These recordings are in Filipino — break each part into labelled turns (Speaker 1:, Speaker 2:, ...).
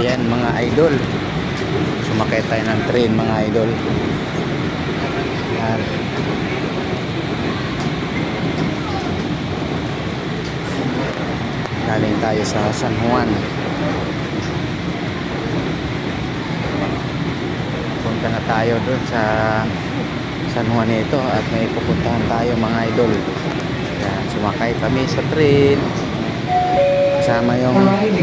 Speaker 1: Ayan mga idol. Sumakay tayo ng train mga idol. Ayan. Galing tayo sa San Juan. Punta na tayo doon sa San Juanito at may pupuntahan tayo mga idol. Ayan, sumakay kami sa train. Kasama yung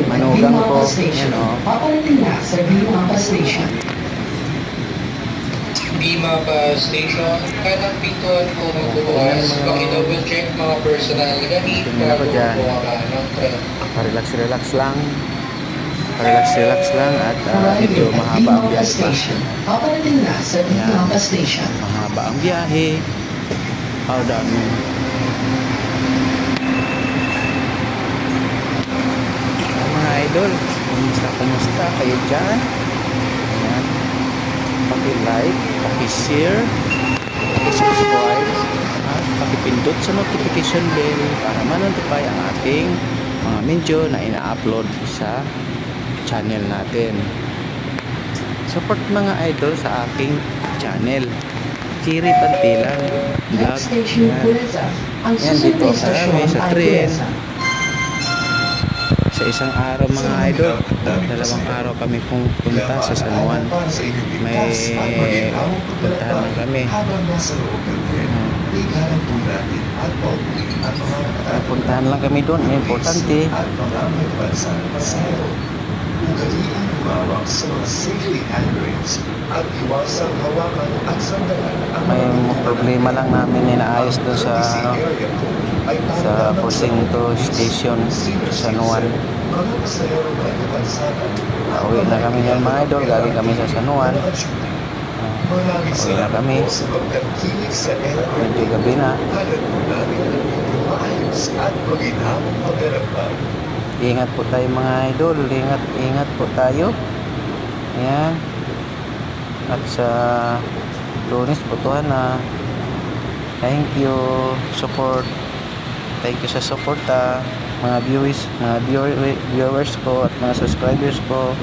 Speaker 1: manugang ko. Yan o.
Speaker 2: Paparating na sa Bimapa Station.
Speaker 3: Bima pa station, kanang pintuan po magbubukas, paki-double check mga personal gamit
Speaker 1: Tingnan ako
Speaker 3: bago
Speaker 1: dyan.
Speaker 3: bumaba ng tren.
Speaker 1: Relax-relax lang. Relax-relax lang at ah, medyo mahaba ang
Speaker 2: Bimapa
Speaker 1: biyahe pa.
Speaker 2: Station. Paparating na sa Bimapa Station.
Speaker 1: Mahaba ang biyahe. How dami. Ah, mga idol, kumusta, kumusta kayo dyan? Ayan. Paki-like, paki-share, paki-subscribe, at paki-pindot sa notification bell para ma-notify ang ating mga medyo na ina-upload sa channel natin. Support mga idol sa aking channel. Chiri Pantilan Vlog. Yan. Dito kami sa train. Sa isang araw mga idol, dalawang araw kami pong punta sa San Juan. May puntahan lang kami. May puntahan lang kami doon. May importante. May problema lang namin inaayos doon sa ano, sa Porcinto Station San Juan. Uwi na kami yan mga idol. Galing kami sa San Juan. Uwi na kami. Medyo gabi na. Ingat po tayo mga idol. Ingat, ingat po tayo. Ayan. At sa lunes, butuhan na. Thank you. Support. Thank you sa support ah, mga viewers, mga viewer, viewers ko at mga subscribers ko.